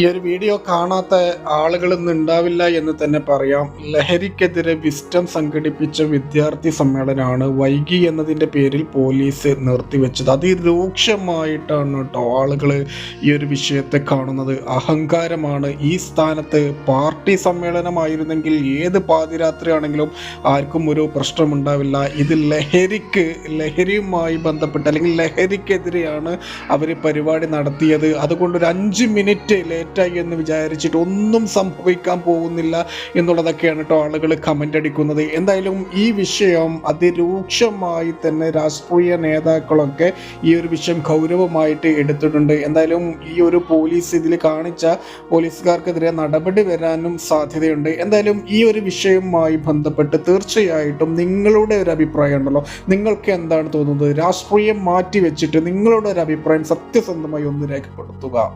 ഈ ഒരു വീഡിയോ കാണാത്ത ആളുകളൊന്നും ഉണ്ടാവില്ല എന്ന് തന്നെ പറയാം. ലഹരിക്കെതിരെ വിസ്റ്റം സംഘടിപ്പിച്ച വിദ്യാർത്ഥി സമ്മേളനമാണ് വൈകി എന്നതിന്റെ പേരിൽ പോലീസ് നിർത്തിവെച്ചത്. അതിരൂക്ഷമായിട്ടാണ് കേട്ടോ ആളുകൾ ഈ ഒരു വിഷയത്തെ കാണുന്നത്. അഹങ്കാരമാണ് ഈ സ്ഥാനത്ത്. പാർട്ടി സമ്മേളനമായിരുന്നെങ്കിൽ ഏത് പാതിരാത്രിയാണെങ്കിലും ആർക്കും ഒരു പ്രശ്നമുണ്ടാവില്ല. ഇത് ലഹരിക്ക് ലഹരിയുമായി ബന്ധപ്പെട്ട് അല്ലെങ്കിൽ ലഹരിക്കെതിരെയാണ് അവർ പരിപാടി നടത്തിയത്. അതുകൊണ്ട് ഒരു അഞ്ച് മിനിറ്റ് ലേറ്റായി എന്ന് വിചാരിച്ചിട്ട് ഒന്നും സംഭവിക്കാൻ പോകുന്നില്ല എന്നുള്ളതൊക്കെയാണ് കേട്ടോ ആളുകൾ കമന്റ് അടിക്കുന്നത്. എന്തായാലും ഈ വിഷയം അതിരൂക്ഷമായി തന്നെ രാഷ്ട്രീയ നേതാക്കളൊക്കെ ഈ ഒരു വിഷയം ഗൗരവമായിട്ട് എടുത്തിട്ടുണ്ട്. എന്തായാലും ഈ ഒരു പോലീസ് ഇതിൽ കാണിച്ച പോലീസുകാർക്കെതിരെ നടപടി വരാനും സാധ്യതയുണ്ട്. എന്തായാലും ഈ ഒരു വിഷയവുമായി ബന്ധപ്പെട്ട് തീർച്ചയായിട്ടും നിങ്ങളുടെ ഒരു അഭിപ്രായം ഉണ്ടല്ലോ. നിങ്ങൾക്ക് എന്താണ് തോന്നുന്നത്? രാഷ്ട്രീയം മാറ്റി വെച്ചിട്ട് നിങ്ങളുടെ ഒരു അഭിപ്രായം സത്യസന്ധമായി ഒന്ന് രേഖപ്പെടുത്തുക.